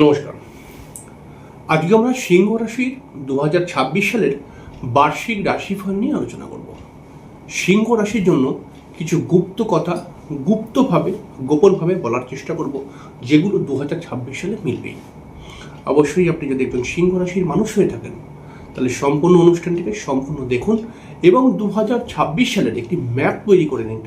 নমস্কার। আজকে আমরা সিংহ রাশির দু হাজার ছাব্বিশ সালের বার্ষিক রাশিফল নিয়ে আলোচনা করব। সিংহ রাশির জন্য কিছু গুপ্ত কথা গুপ্তভাবে, গোপনভাবে বলার চেষ্টা করব, যেগুলো দু হাজার ছাব্বিশ সালে মিলবেই অবশ্যই আপনি যদি একজন সিংহ রাশির মানুষ হয়ে থাকেন, তাহলে সম্পূর্ণ অনুষ্ঠানটিকে সম্পূর্ণ দেখুন এবং দু হাজার ছাব্বিশ সালের একটি ম্যাপ তৈরি করে নিন,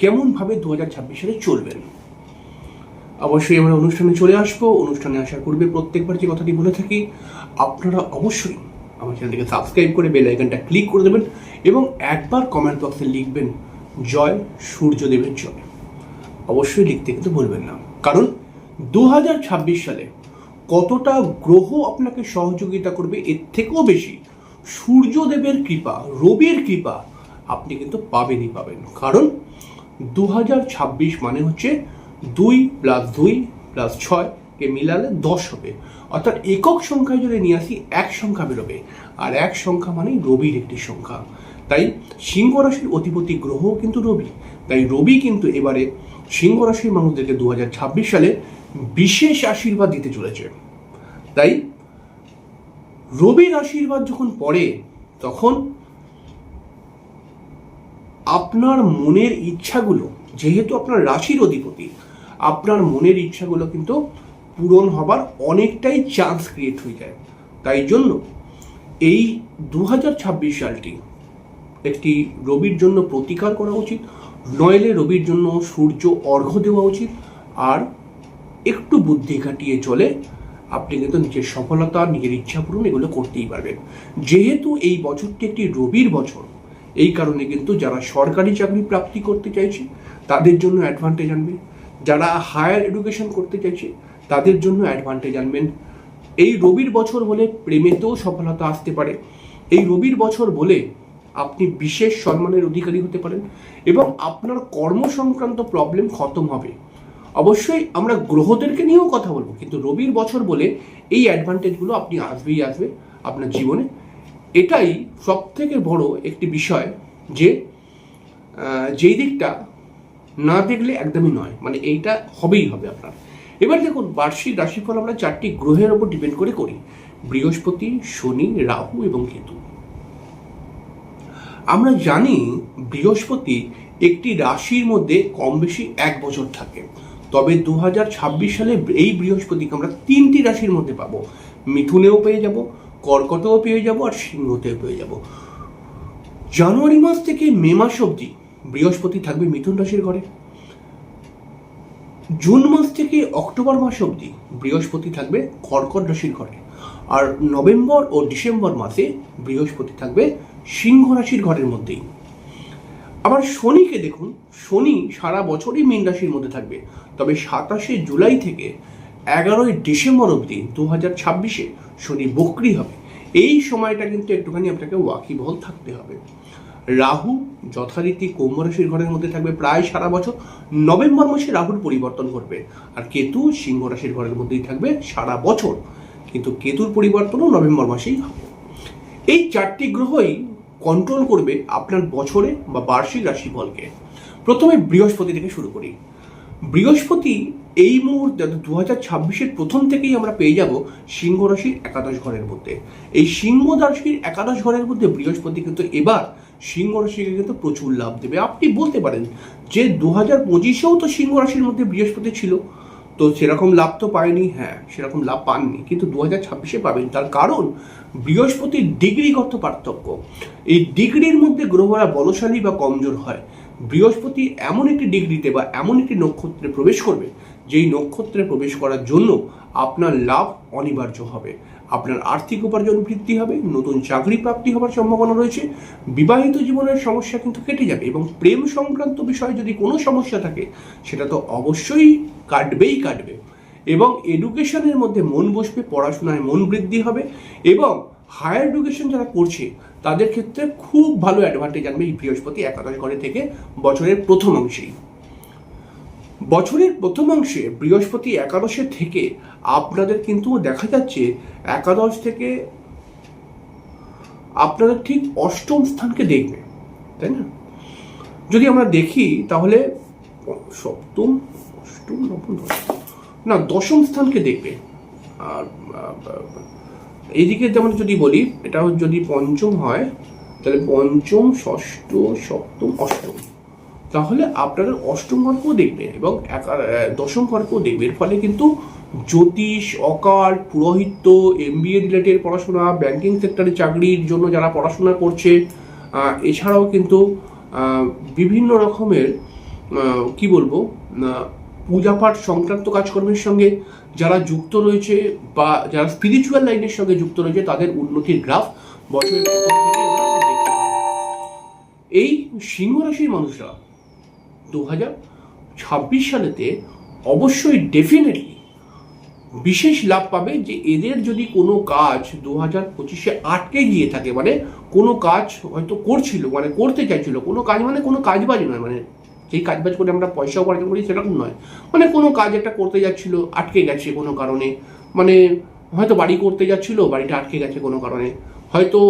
কেমনভাবে দু হাজার ছাব্বিশ সালে চলবেন। অবশ্যই আমরা অনুষ্ঠানে চলে আসব। অনুষ্ঠানে আসার পূর্বে প্রত্যেকবার যে কথাটি বলে থাকি, আপনারা অবশ্যই আমার চ্যানেলটিকে সাবস্ক্রাইব করে বেল আইকনটা ক্লিক করে দেবেন এবং একবার কমেন্ট বক্সে লিখবেন, জয় সূর্যদেবের জয়। অবশ্যই লিখতে কিন্তু বলবেন না। কারণ দু হাজার ছাব্বিশ সালে কতটা গ্রহ আপনাকে সহযোগিতা করবে, এর থেকেও বেশি সূর্যদেবের কৃপা, রবির কৃপা আপনি কিন্তু পাবেনই পাবেন। কারণ দু হাজার ছাব্বিশ মানে হচ্ছে দুই প্লাস দুই প্লাস ছয় কে মিলালে দশ হবে। অর্থাৎ একক সংখ্যায় যদি নিয়ে আসি, এক সংখ্যা বেরোবে। আর এক সংখ্যা মানেই রবির একটি সংখ্যা। তাই সিংহ রাশির অধিপতি গ্রহ কিন্তু রবি। তাই রবি কিন্তু এবারে সিংহ রাশির মানুষদেরকে দু সালে বিশেষ আশীর্বাদ দিতে চলেছে। তাই রবির আশীর্বাদ যখন পড়ে, তখন আপনার মনের ইচ্ছাগুলো, যেহেতু আপনার রাশির অধিপতি আপনার মনের ইচ্ছাগুলো কিন্তু পূরণ হবার অনেকটাই চান্স ক্রিয়েট হয়ে যায়। তাই জন্য এই দু হাজার ছাব্বিশ সালটি একটি রবির জন্য প্রতিকার করা উচিত, নইলে রবির জন্য সূর্য অর্ঘ্য দেওয়া উচিত, আর একটু বুদ্ধি কাটিয়ে চলে আপনি কিন্তু নিজের সফলতা, নিজের ইচ্ছা পূরণ এগুলো করতেই পারবেন। যেহেতু এই বছরটি একটি রবির বছর, এই কারণে কিন্তু যারা সরকারি চাকরি প্রাপ্তি করতে চাইছে, তাদের জন্য অ্যাডভান্টেজ আনবে। যারা হায়ার এডুকেশন করতে চাইছে, তাদের জন্য অ্যাডভান্টেজ আনবেন এই রবির বছর বলে প্রেমেতেও সফলতা আসতে পারে। এই রবির বছর বলে আপনি বিশেষ সম্মানের অধিকারী হতে পারেন এবং আপনার কর্ম সংক্রান্ত প্রবলেম খতম হবে। অবশ্যই আমরা গ্রহদেরকে নিয়েও কথা বলব, কিন্তু রবির বছর বলে এই অ্যাডভান্টেজগুলো আপনি আসবেই আসবে আপনার জীবনে। এটাই সব থেকে বড় একটি বিষয় যে যেই দিকটা না দেখলে একদমই নয়। মানে এইটা হবেই হবে আপনার। এবার দেখুন, বার্ষিক রাশিফল আমরা চারটি গ্রহের ওপর ডিপেন্ড করে করি। বৃহস্পতি, শনি, রাহু এবং কেতু। আমরা জানি বৃহস্পতি একটি রাশির মধ্যে কম বেশি এক বছর থাকে। তবে দু হাজার ছাব্বিশ সালে এই বৃহস্পতিকে আমরা তিনটি রাশির মধ্যে পাবো। মিথুনেও পেয়ে যাব, কর্কটেও পেয়ে যাব আর সিংহতেও পেয়ে যাব। জানুয়ারি মাস থেকে মে মাস অবধি বৃহস্পতি থাকবে মিথুন রাশির ঘরে। জুন মাস থেকে অক্টোবর মাস অবধি বৃহস্পতি থাকবে কর্কট রাশির ঘরে। আর নভেম্বর ও ডিসেম্বর মাসে বৃহস্পতি থাকবে সিংহ রাশির ঘরের মধ্যেই। আবার শনিকে দেখুন, শনি সারা বছরই মীন রাশির মধ্যে থাকবে। তবে সাতাশে জুলাই থেকে এগারোই ডিসেম্বর অবধি দু হাজার ছাব্বিশে শনি বক্রি হবে। এই সময়টা কিন্তু একটুখানি আপনাকে ওয়াকিবহল থাকতে হবে। রাহু যথারীতি কুম্ভ রাশির ঘরের মধ্যে থাকবে প্রায় সারা বছর। নভেম্বর মাসে রাহুর পরিবর্তন ঘটবে আর কেতু সিংহ রাশির ঘরের মধ্যেই থাকবে সারা বছর। কিন্তু কেতুর পরিবর্তনও নভেম্বর মাসেই হবে। এই চারটি গ্রহই কন্ট্রোল করবে আপনার বছরে বা বার্ষিক রাশিফলকে। প্রথমে বৃহস্পতি থেকে শুরু করি। বৃহস্পতি এই মুহূর্তে দু হাজার ছাব্বিশের প্রথম থেকেই আমরা পেয়ে যাব সিংহ রাশির একাদশ ঘরের মধ্যে। এই সিংহ রাশির একাদশ ঘরের মধ্যে বৃহস্পতি কিন্তু এবার সিংহ রাশিকে কিন্তু প্রচুর লাভ দেবে। আপনি বলতে পারেন যে দু হাজার পঁচিশেও তো সিংহ রাশির মধ্যে বৃহস্পতি ছিল। তো সেরকম লাভ তো পায়নি। হ্যাঁ সেরকম লাভ পাননি। কিন্তু দু হাজার ছাব্বিশে পাবেন। তার কারণ বৃহস্পতির ডিগ্রিগত পার্থক্য। এই ডিগ্রির মধ্যে গ্রহরা বলশালী বা কমজোর হয়। বৃহস্পতি এমন একটি ডিগ্রিতে বা এমন একটি নক্ষত্রে প্রবেশ করবে, যেই নক্ষত্রে প্রবেশ করার জন্য আপনার লাভ অনিবার্য হবে। আপনার আর্থিক উপার্জন বৃদ্ধি হবে, নতুন চাকরি প্রাপ্তি হওয়ার সম্ভাবনা রয়েছে, বিবাহিত জীবনের সমস্যা কিন্তু কেটে যাবে এবং প্রেম সংক্রান্ত বিষয়ে যদি কোনো সমস্যা থাকে, সেটা তো অবশ্যই কাটবেই কাটবে। এবং এডুকেশনের মধ্যে মন বসবে, পড়াশোনায় মন বৃদ্ধি হবে এবং হায়ার এডুকেশন যারা করছে, তাদের ক্ষেত্রে খুব ভালো অ্যাডভান্টেজ আনবে এই বৃহস্পতি একাদশ ঘরে থেকে বছরের প্রথম অংশেই। বছরের প্রথমাংশে বৃহস্পতি একাদশে থেকে আপনাদের কিন্তু দেখা যাচ্ছে একাদশ থেকে আপনাদের ঠিক অষ্টম স্থানকে দেখবে, তাই না? যদি আমরা দেখি, তাহলে সপ্তম, অষ্টম, নবম না, দশম স্থানকে দেখবে। আর এইদিকে যেমন যদি বলি এটা যদি পঞ্চম হয়, তাহলে পঞ্চম, ষষ্ঠ, সপ্তম, অষ্টম। তাহলে আপনারা অষ্টম ঘরকেও দেখবে এবং দশম ঘরকেও দেখবে এর ফলে কিন্তু জ্যোতিষ, অকাল, পুরোহিত্য এমবিএ রিলেটেড পড়াশোনা ব্যাংকিং সেক্টরে চাকরির জন্য যারা পড়াশোনা করছে এছাড়াও কিন্তু বিভিন্ন রকমের কি বলব পূজাপাঠ, সংক্রান্ত কাজকর্মের সঙ্গে যারা যুক্ত রয়েছে বা যারা স্পিরিচুয়াল লাইনের সঙ্গে যুক্ত রয়েছে, তাদের উন্নতির গ্রাফ বছরের। এই সিংহ রাশির মানুষরা দু হাজার ছাব্বিশ সালেতে অবশ্যই ডেফিনেটলি বিশেষ লাভ পাবে যে এদের যদি কোনো কাজ দু হাজার পঁচিশে আটকে গিয়ে থাকে মানে কোনো কাজ হয়তো করছিল মানে করতে চাইছিল, কোনো কাজ মানে কোনো কাজ বাজ নয় মানে যেই কাজ বাজ করে আমরা পয়সা উপার্জন করি সেরকম নয় মানে কোনো কাজ একটা করতে যাচ্ছিল, আটকে গেছে কোনো কারণে মানে হয়তো বাড়ি করতে যাচ্ছিল, বাড়িটা আটকে গেছে কোনো কারণে, হয়তো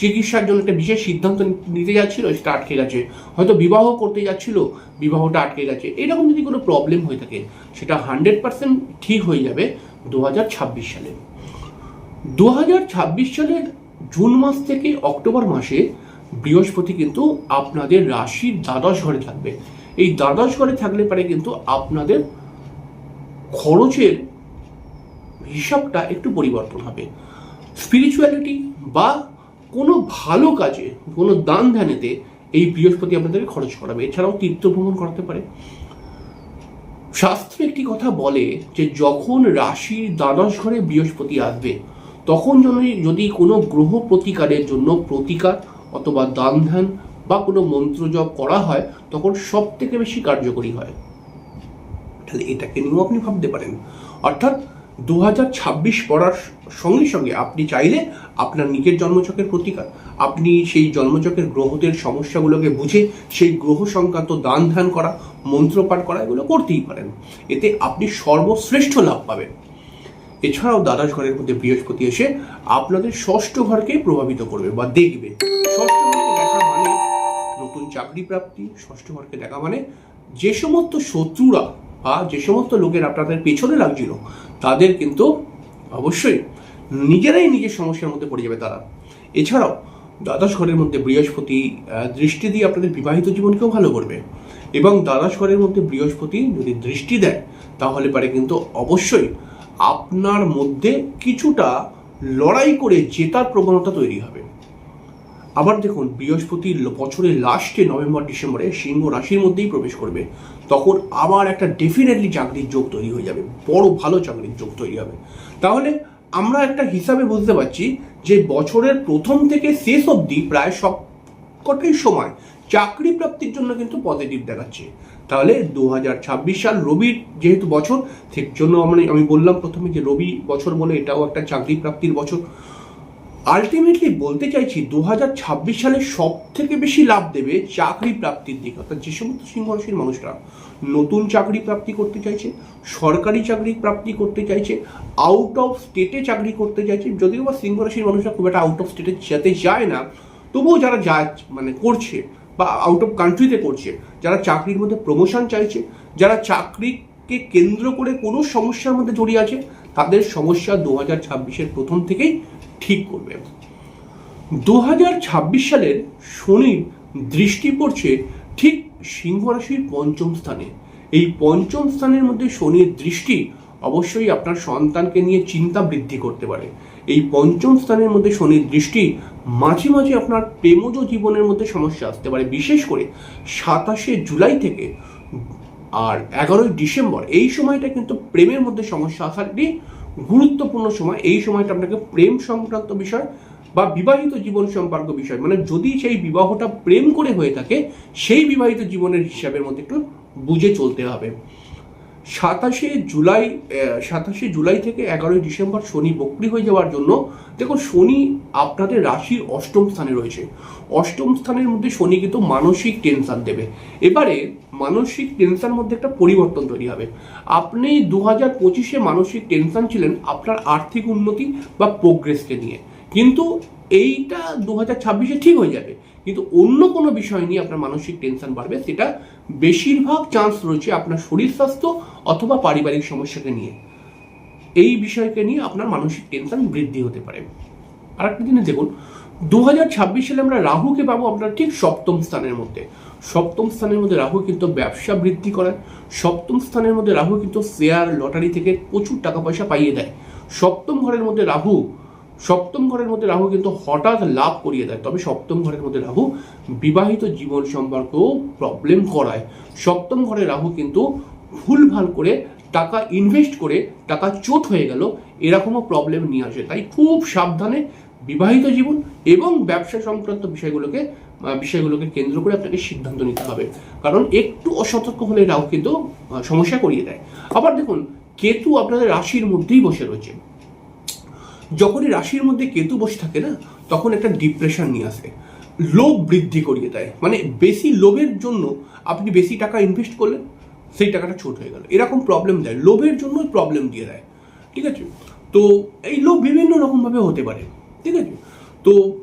চিকিৎসার জন্য একটা বিশেষ সিদ্ধান্ত নিতে যাচ্ছিল, সেটা আটকে গেছে। হয়তো বিবাহ করতে যাচ্ছিল, বিবাহটা আটকে গেছে। এরকম যদি কোনো প্রবলেম হয়ে থাকে, সেটা হান্ড্রেড পার্সেন্ট ঠিক হয়ে যাবে দু হাজার ছাব্বিশ সালে। দু হাজার ছাব্বিশ সালের জুন মাস থেকে অক্টোবর মাসে বৃহস্পতি কিন্তু আপনাদের রাশির দ্বাদশ ঘরে থাকবে। এই দ্বাদশ ঘরে থাকলে পারে কিন্তু আপনাদের খরচের হিসাবটা একটু পরিবর্তন হবে। স্পিরিচুয়ালিটি বা কোনো ভালো কাজে, কোনো দান ধ্যানেতে এই বৃহস্পতি আপনাদেরকে খরচ করাবে। এছাড়াও তীর্থ ভ্রমণ করাতে পারে। শাস্ত্রে একটি কথা বলে যে, যখন রাশির দ্বাদশ ঘরে বৃহস্পতি আসবে, তখন যদি কোনো গ্রহ প্রতিকারের জন্য প্রতিকার অথবা দান ধ্যান বা কোনো মন্ত্র জপ করা হয়, তখন সব থেকে বেশি কার্যকরী হয়। তাহলে এটাকে নিয়েও আপনি ভাবতে পারেন। অর্থাৎ দু হাজার ছাব্বিশ পড়ার সঙ্গে সঙ্গে আপনি চাইলে আপনার নিজের জন্মচকের প্রতিকার। আপনি সেই জন্মচকের গ্রহদের সমস্যাগুলোকে বুঝে সেই গ্রহ সংক্রান্ত দান ধ্যান করা, মন্ত্রপাঠ করা এগুলো করতেই পারেন। এতে আপনি সর্বশ্রেষ্ঠ লাভ পাবেন। এছাড়াও দ্বাদশ ঘরের মধ্যে বৃহস্পতি এসে আপনাদের ষষ্ঠ ঘরকে প্রভাবিত করবে বা দেখবে। ষষ্ঠ ঘরকে দেখা মানে নতুন চাকরি প্রাপ্তি, ষষ্ঠ ঘরকে দেখা মানে যে সমস্ত শত্রুরা বা যে সমস্ত লোকের আপনাদের পেছনে লাগছিল, তাদের কিন্তু অবশ্যই নিজেরাই নিজের সমস্যার মধ্যে পড়ে যাবে তারা। এছাড়াও, দ্বাদশ ঘরের মধ্যে বৃহস্পতি দৃষ্টি দিয়ে আপনাদের বিবাহিত জীবনকেও ভালো করবে। এবং দ্বাদশ ঘরের মধ্যে বৃহস্পতি যদি দৃষ্টি দেয়, তাহলে পারে কিন্তু অবশ্যই আপনার মধ্যে কিছুটা লড়াই করে জেতার প্রবণতা তৈরি হবে। আবার দেখুন বৃহস্পতি ল- বছরের লাস্টে নভেম্বর, ডিসেম্বরে সিংহ রাশির মধ্যেই প্রবেশ করবে। তখন আবার একটা ডেফিনেটলি চাকরির যোগ তৈরি হয়ে যাবে, বড় ভালো চাকরির যোগ তৈরি হবে। তাহলে আমরা একটা হিসাবে বুঝতে পারছি যে বছরের প্রথম থেকে শেষ অবধি প্রায় সব কটাই সময় চাকরি প্রাপ্তির জন্য কিন্তু পজিটিভ দেখাচ্ছে। তাহলে দু হাজার ছাব্বিশ সাল রবির যেহেতু বছর ঠিক জন্য আমি আমি বললাম প্রথমে যে রবি বছর বলে এটাও একটা চাকরি প্রাপ্তির বছর। আলটিমেটলি বলতে চাইছি দু হাজার ছাব্বিশ সালে সব থেকে বেশি লাভ দেবে চাকরি প্রাপ্তির দিকে। অর্থাৎ যে সমস্ত সিংহ রাশির মানুষরা নতুন চাকরি প্রাপ্তি করতে চাইছে, সরকারি চাকরি প্রাপ্তি করতে চাইছে আউট অফ স্টেটে চাকরি করতে চাইছে। যদিও বা সিংহ রাশির মানুষরা খুব একটা আউট অফ স্টেটে যেতে যায় না, তবুও যারা যায় মানে করছে বা আউট অফ কান্ট্রিতে করছে, যারা চাকরির মধ্যে প্রমোশন চাইছে, যারা চাকরিকে কেন্দ্র করে কোনো সমস্যার মধ্যে জড়িয়ে আছে, তাদের সমস্যা দু হাজার ছাব্বিশের প্রথম থেকেই ঠিক করবে। দু হাজার ছাব্বিশ সালের শনির দৃষ্টি পড়ছে ঠিক সিংহ রাশির পঞ্চম স্থানে। এই পঞ্চম স্থানের মধ্যে শনির দৃষ্টি অবশ্যই আপনার সন্তানকে নিয়ে চিন্তা বৃদ্ধি করতে পারে। এই পঞ্চম স্থানের মধ্যে শনির দৃষ্টি মাঝে মাঝে আপনার প্রেমজ জীবনের মধ্যে সমস্যা আসতে পারে। বিশেষ করে সাতাশে জুলাই থেকে আর এগারোই ডিসেম্বর, এই সময়টা কিন্তু প্রেমের মধ্যে সমস্যা আসার একটি গুরুত্বপূর্ণ সময়। এই সময়টা আপনাকে প্রেম সংক্রান্ত বিষয় বা বিবাহিত জীবন সম্পর্ক বিষয় মানে যদি সেই বিবাহটা প্রেম করে হয়ে থাকে, সেই বিবাহিত জীবনের হিসাবের মধ্যে একটু বুঝে চলতে হবে। সাতাশে জুলাই সাতাশে জুলাই থেকে এগারোই ডিসেম্বর শনি বক্রি হয়ে যাওয়ার জন্য দেখুন, শনি আপনাদের রাশির অষ্টম স্থানে রয়েছে। অষ্টম স্থানের মধ্যে শনি কিন্তু মানসিক টেনশন দেবে। এবারে মানসিক টেনশন মধ্যে একটা পরিবর্তন তৈরি হবে। আপনি দু হাজার পঁচিশে মানসিক টেনশন ছিলেন, আপনার আর্থিক উন্নতি বা প্রোগ্রেসকে নিয়ে। কিন্তু এইটা দু হাজার ছাব্বিশে ঠিক হয়ে যাবে। কিন্তু অন্য কোনো বিষয় নিয়ে আপনার মানসিক টেনশন বাড়বে, সেটা বেশিরভাগ চান্স রয়েছে আপনার শরীর স্বাস্থ্য অথবা পারিবারিক সমস্যাকে নিয়ে। এই বিষয়কে নিয়ে আপনার মানসিক টেনশন বৃদ্ধি হতে পারে। আর একটা জিনিস দেখুন দু হাজার ছাব্বিশ সালে আমরা রাহুকে পাবো আপনার ঠিক সপ্তম স্থানের মধ্যে। সপ্তম স্থানের মধ্যে রাহু কিন্তু ব্যবসা বৃদ্ধি করেন সপ্তম স্থানের মধ্যে রাহু কিন্তু শেয়ার লটারি থেকে প্রচুর টাকা পয়সা পাইয়ে দেয়। সপ্তম ঘরের মধ্যে রাহু সপ্তম ঘরের মধ্যে রাহু কিন্তু হঠাৎ লাভ করিয়ে দেয়। তবে সপ্তম ঘরের মধ্যে রাহু বিবাহিত জীবন সম্পর্কেও প্রবলেম করায়। সপ্তম ঘরে রাহু কিন্তু ভুলভাল করে টাকা ইনভেস্ট করে টাকা চোট হয়ে গেল, এরকমও প্রবলেম নিয়ে আসে। তাই খুব সাবধানে বিবাহিত জীবন এবং ব্যবসা সংক্রান্ত বিষয়গুলোকে বিষয়গুলোকে কেন্দ্র করে আপনাকে সিদ্ধান্ত নিতে হবে। কারণ একটু অসতর্ক হলে রাহু কিন্তু সমস্যা করিয়ে দেয়। আবার দেখুন, কেতু আপনাদের রাশির মধ্যেই বসে রয়েছে। যখনই রাশির মধ্যে কেতু বসে থাকে না, তখন একটা ডিপ্রেশন নিয়ে আসে। লোভ বৃদ্ধি করিয়ে দেয়। মানে বেশি লোভের জন্য আপনি বেশি টাকা ইনভেস্ট করলেন, সেই টাকাটা ছোট হয়ে গেল। এরকম প্রবলেম দেয়। লোভের জন্যই প্রবলেম দিয়ে দেয়। ঠিক আছে? তো এই লোভ বিভিন্ন রকমভাবে হতে পারে। ঠিক আছে? তো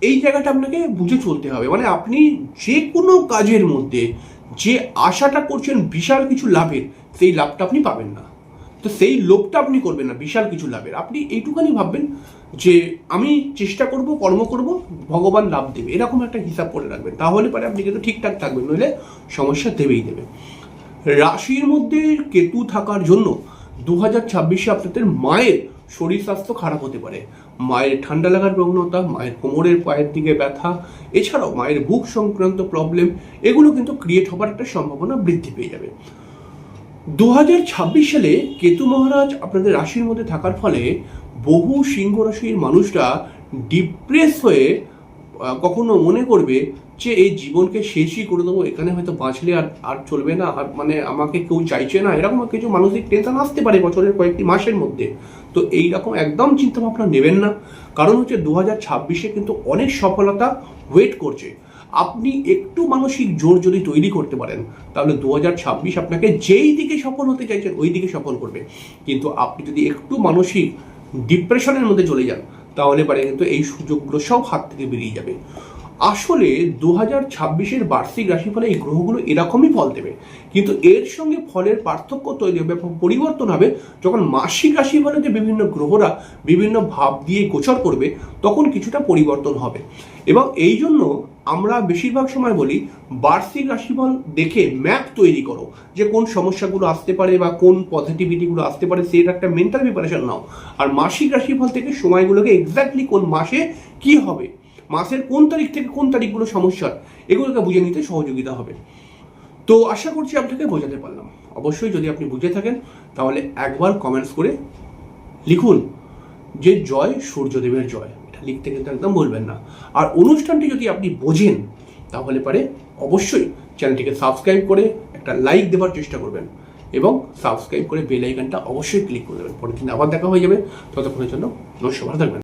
এই জায়গাটা আপনাকে বুঝে চলতে হবে। মানে আপনি যে কোনো কাজের মধ্যে যে আশাটা করছেন, বিশাল কিছু লাভের, সেই লাভটা আপনি পাবেন না। তো সেই লোভটা আপনি করবেন না, বিশাল কিছু লাভের। আপনি এইটুখানি ভাববেন যে আমি চেষ্টা করব, কর্ম করব, ভগবান লাভ দেবে, এরকম একটা হিসাব করে রাখবেন। তাহলে পরে আপনি কিন্তু ঠিকঠাক থাকবেন, নইলে সমস্যা দেবেই দেবে। রাশির মধ্যে কেতু থাকার জন্য দু হাজার ছাব্বিশে আপনাদের মায়ের শরীর স্বাস্থ্য খারাপ হতে পারে। মায়ের ঠান্ডা লাগার প্রবণতা, মায়ের কোমরের পায়ের দিকে ব্যথা, এছাড়াও মায়ের বুক সংক্রান্ত প্রবলেম, এগুলো কিন্তু ক্রিয়েট হবার একটা সম্ভাবনা বৃদ্ধি পেয়ে যাবে। দু হাজার ছাব্বিশ সালে কেতু মহারাজ আপনাদের রাশির মধ্যে থাকার ফলে বহু সিংহ রাশির মানুষরা ডিপ্রেস হয়ে কখনো মনে করবে যে এই জীবনকে শেষই করে দেবো, এখানে হয়তো বাঁচলে আর আর চলবে না, আর মানে আমাকে কেউ চাইছে না। এরকম কিছু মানসিক টেনশন আসতে পারে বছরের কয়েকটি মাসের মধ্যে। তো এই রকম একদম চিন্তা ভাবনা নেবেন না। কারণ হচ্ছে দু হাজার ছাব্বিশে কিন্তু অনেক সফলতা ওয়েট করছে। আপনি একটু মানসিক জোর যদি তৈরি করতে পারেন, তাহলে দু ছাব্বিশ আপনাকে যেই দিকে সফল হতে চাইছেন, ওই দিকে সফল করবে। কিন্তু আপনি যদি একটু মানসিক ডিপ্রেশনের মধ্যে চলে যান, তাহলে পারে কিন্তু এই সুযোগগুলো সব হাত থেকে বেরিয়ে যাবে। আসলে দু হাজার ছাব্বিশের বার্ষিক রাশিফলে এই গ্রহগুলো এরকমই ফল দেবে। কিন্তু এর সঙ্গে ফলের পার্থক্য তৈরি হবে পরিবর্তন হবে। যখন মাসিক রাশিফলে যে বিভিন্ন গ্রহরা বিভিন্ন ভাব দিয়ে গোচর করবে, তখন কিছুটা পরিবর্তন হবে। এবং এই জন্য আমরা বেশিরভাগ সময় বলি, বার্ষিক রাশিফল দেখে ম্যাপ তৈরি করো। যে কোন সমস্যাগুলো আসতে পারে বা কোন পজিটিভিটিগুলো আসতে পারে সেটা একটা মেন্টাল প্রিপারেশন নাও। আর মাসিক রাশিফল থেকে সময়গুলোকে এক্স্যাক্টলি কোন মাসে কি হবে মাসের কোন তারিখ থেকে কোন তারিখগুলো সমস্যা এগুলোকে বুঝে নিতে সহযোগিতা হবে। তো আশা করছি আপনাকে বোঝাতে পারলাম। অবশ্যই যদি আপনি বুঝে থাকেন, তাহলে একবার কমেন্টস করে লিখুন যে জয় সূর্যদেবের জয়। এটা লিখতে কিন্তু একদম বলবেন না। আর অনুষ্ঠানটি যদি আপনি বোঝেন, তাহলে পারে অবশ্যই চ্যানেলটিকে সাবস্ক্রাইব করে একটা লাইক দেওয়ার চেষ্টা করবেন এবং সাবস্ক্রাইব করে বেল আইকনটা অবশ্যই ক্লিক করে দেবেন। পরের দিন আবার দেখা হয়ে যাবে। ততক্ষণের জন্য নমস্কার থাকবেন।